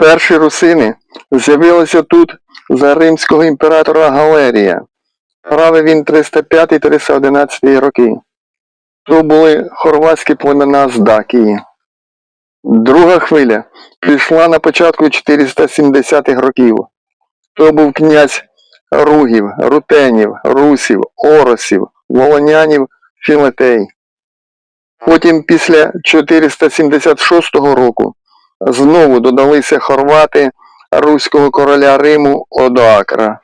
Перші русини з'явилися тут за римського імператора Галерія. Правив він 305-311 роки. То були хорватські племена з Дакії. Друга хвиля пішла на початку 470-х років. То був князь Ругів, Рутенів, Русів, Оросів, Волонянів, Філетей. Потім після 476 року знову додалися хорвати руського короля Риму Одоакра.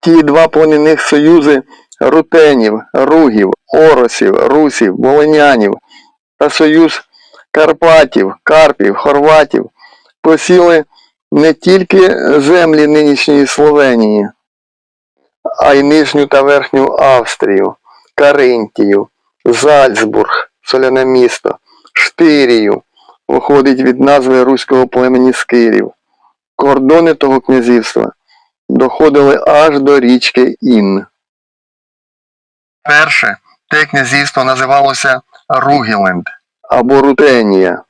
Ті два племінних союзи рутенів, ругів, оросів, русів, волинянів та союз Карпатів, Карпів, Хорватів посіли не тільки землі нинішньої Словенії, а й Нижню та Верхню Австрію, Каринтію, Зальцбург, соляне місто, Штирію, походить від назви руського племені Скирів. Кордони того князівства доходили аж до річки Ін. Перше те князівство називалося Ругіленд або Рутенія.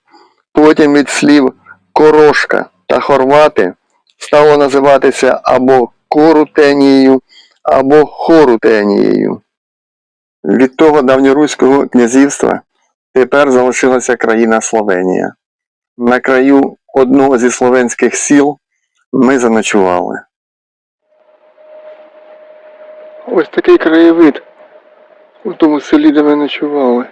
Потім від слів Корошка та Хорвати стало називатися або Корутенією, або Хорутенією. Від того давньоруського князівства тепер залишилася країна Словенія. На краю одного зі словенських сіл ми заночували. Ось такий краєвид у тому селі, де ми ночували.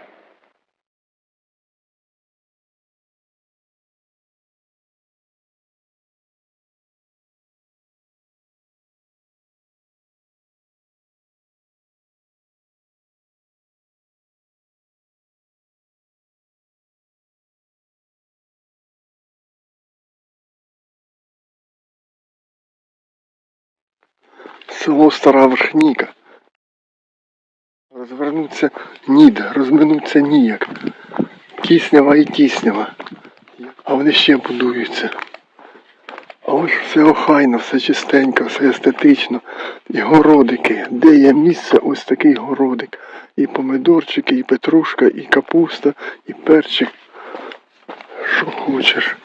Село Стара Верхніка. Розвернуться нід, розминуться ніяк. Тіснява і тіснява. А вони ще будуються. А ось все охайно, все чистенько, все естетично. І городики. Де є місце, ось такий городик. І помидорчики, і петрушка, і капуста, і перчик. Що хочеш.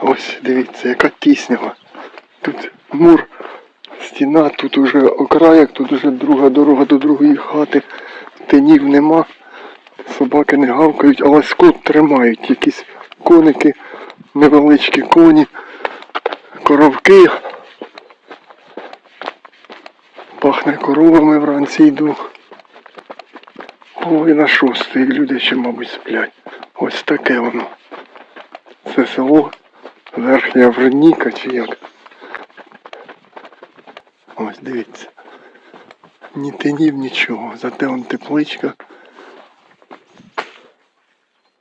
Ось дивіться, яка тіснява. Тут мур, стіна, тут уже окраєк, тут уже друга дорога до другої хати. Тинів нема. Собаки не гавкають, але скот тримають. Якісь коники, невеличкі коні, коровки. Пахне коровами вранці йду. Половина шостої, люди ще, мабуть, сплять. Ось таке воно. Це село Верхня Верніка чи як. Ось дивіться. Ні тинів, нічого. Зате он тепличка.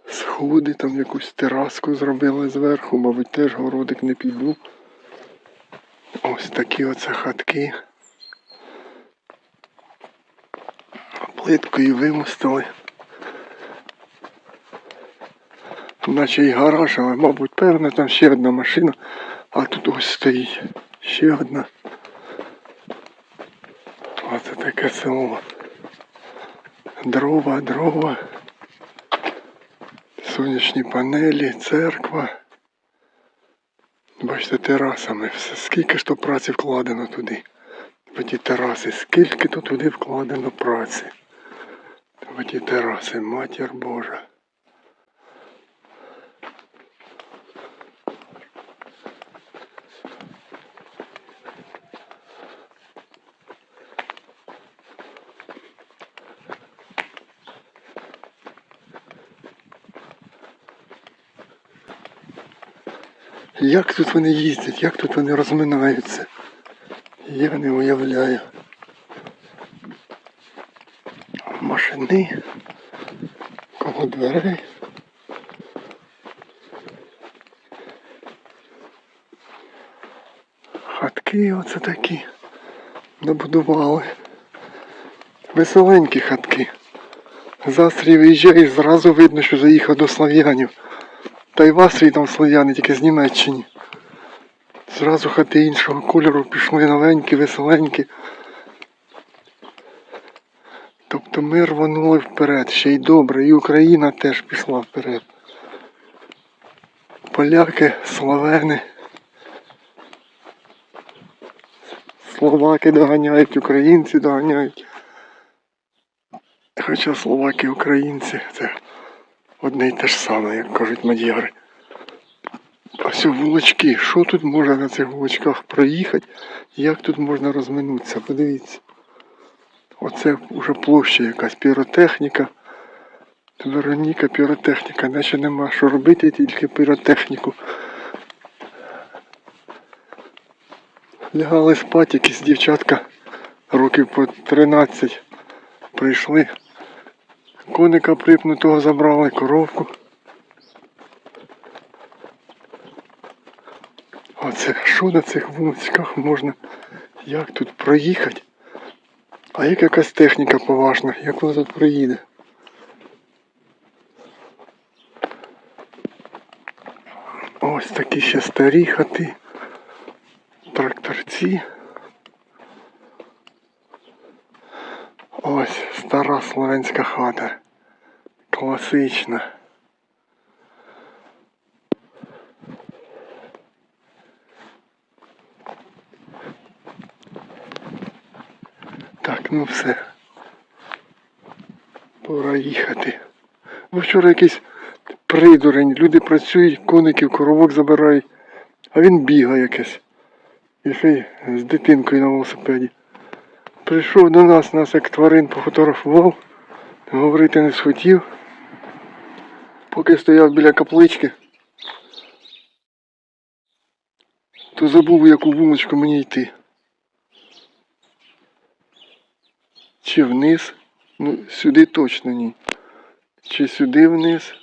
Сходи там якусь тераску зробили зверху, мабуть, теж городик не піду. Ось такі оце хатки. Плиткою вимостили. Наче й гараж, але, мабуть, певно, там ще одна машина, а тут ось стоїть ще одна. Оце таке село. Дрова, дрова. Сонячні панелі, церква. Бачите, терасами. Скільки ж то праці вкладено туди. В ті тераси. Скільки то туди вкладено праці. В ті тераси, матір Божа. Як тут вони їздять, як тут вони розминаються? Я не уявляю. Машини, коло дверей. Хатки оце такі набудували. Веселенькі хатки. З Астрії виїжджаєш, зразу видно, що заїхав до Слов'янів. Та й в Астрії там слов'яни, тільки з Німеччини. Зразу хати іншого кольору пішли новенькі, веселенькі. Тобто ми рванули вперед, ще й добре, і Україна теж пішла вперед. Поляки, словени. Словаки доганяють, українці доганяють. Хоча словаки українці це одне й те ж саме, як кажуть мадяри. Все вулички, що тут можна на цих вуличках проїхати? Як тут можна розминутися? Подивіться. Оце вже площа якась піротехніка. Вероніка піротехніка, наче нема що робити, тільки піротехніку. Лягали спати якісь дівчатка років по 13 прийшли. Коника припнутого забрали, коровку. Оце що на цих вуличках можна, як тут проїхати? А як якась техніка поважна, як вона тут проїде? Ось такі ще старі хати, тракторці. Ось стара словенська хата. Класична. Так, ну все. Пора їхати. Ну вчора якийсь придурень, люди працюють, коників, коровок забирають, а він бігає якесь. І ще й з дитинкою на велосипеді. Прийшов до нас, нас як тварин пофотографував, говорити не схотів. Поки стояв біля каплички, то забув, яку вуличку мені йти. Чи вниз? Ну, сюди точно ні. Чи сюди вниз?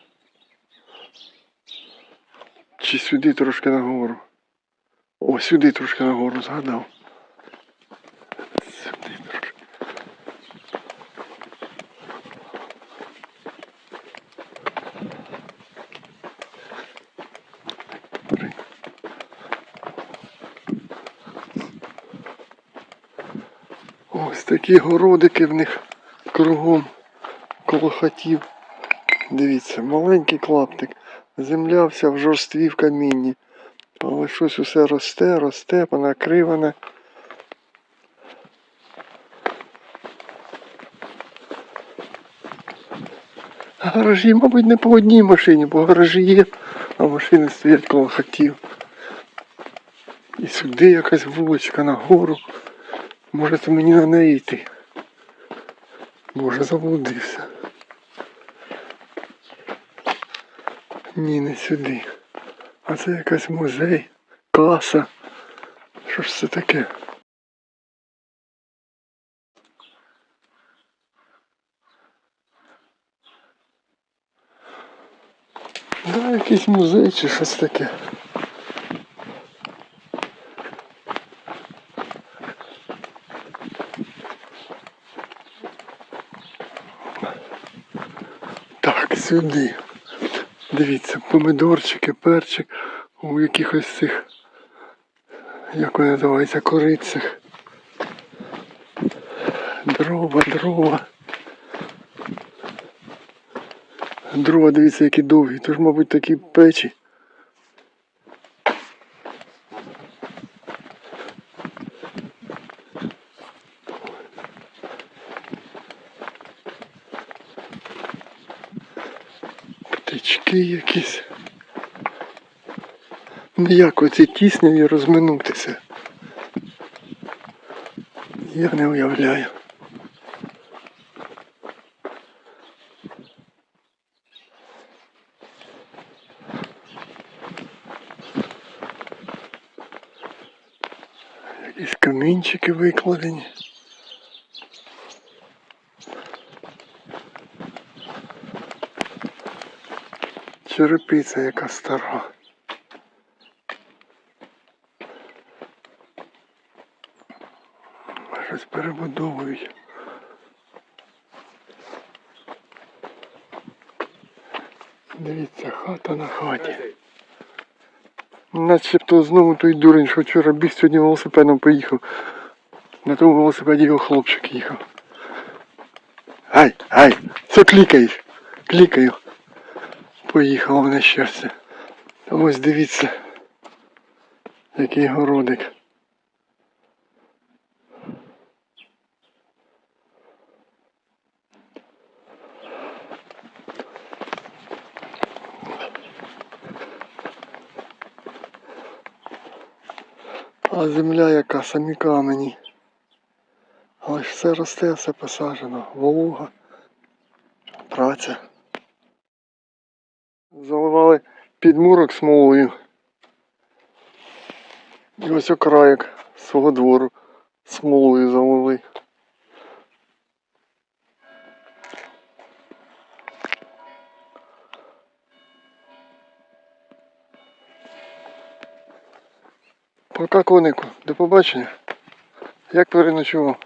Чи сюди трошки нагору? О, сюди трошки нагору згадав. Сюди трошки. Ось такі городики в них кругом коло хатів. Дивіться, маленький клаптик. Земля вся в жорстві в камінні. Але щось усе росте, росте, понакриване. Гаражі, мабуть, не по одній машині, бо гаражі є, а машини стоять коло хатів. І сюди якась вуличка нагору. Може це мені на неї йти. Боже, заблудився. Ні, не сюди. А це якась музей, каса. Що ж це таке? Да, якийсь музей чи щось таке. Так, сюди. Дивіться, помидорчики, перчик у якихось цих, як вони називаються, корицях. Дрова, дрова. Дрова, дивіться, які довгі. Тож, мабуть, такі печі. Птички якісь. Ніяк оці тісняві розминутися. Я не уявляю. Якісь камінчики викладені. Черепиця яка стара. Щось перебудовують. Дивіться, хата на хаті. Начебто знову той дурень, що вчора біг сьогодні велосипедом поїхав. На тому велосипеді його хлопчик їхав. Ай, ай, що клікаєш? Клікаю. Поїхав на щастя. Ось дивіться, який городик. А земля яка, самі камені. Але ж все росте, все посаджено. Волога, праця. Заливали підмурок смолою. І ось окраєк свого двору смолою залили. Пока конику, до побачення. Як переночував?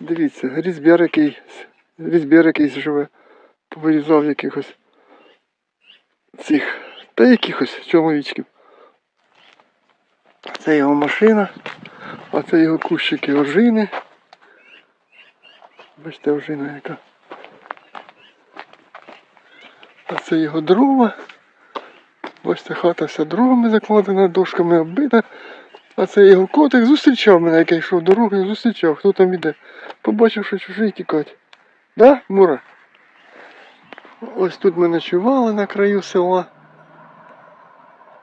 Дивіться, різбір якийсь, різбір якийсь живе, повирізав якихось цих, та якихось чоловічків. Це його машина, а це його кущики ожини. Бачите, ожина яка. А це його дрова. Бачите, хата вся дровами закладена, дошками оббита. А це його котик зустрічав мене, як я йшов дорогою, зустрічав, хто там іде. Побачив, що чужий тікать. Да, Мура? Ось тут ми ночували на краю села.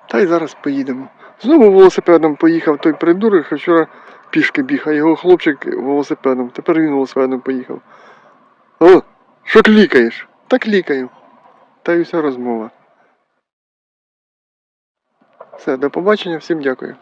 Та й зараз поїдемо. Знову велосипедом поїхав той придурок, що вчора пішки біг, а його хлопчик велосипедом. Тепер він велосипедом поїхав. О, що клікаєш? Та клікаю. Та й уся розмова. Все, до побачення, всім дякую.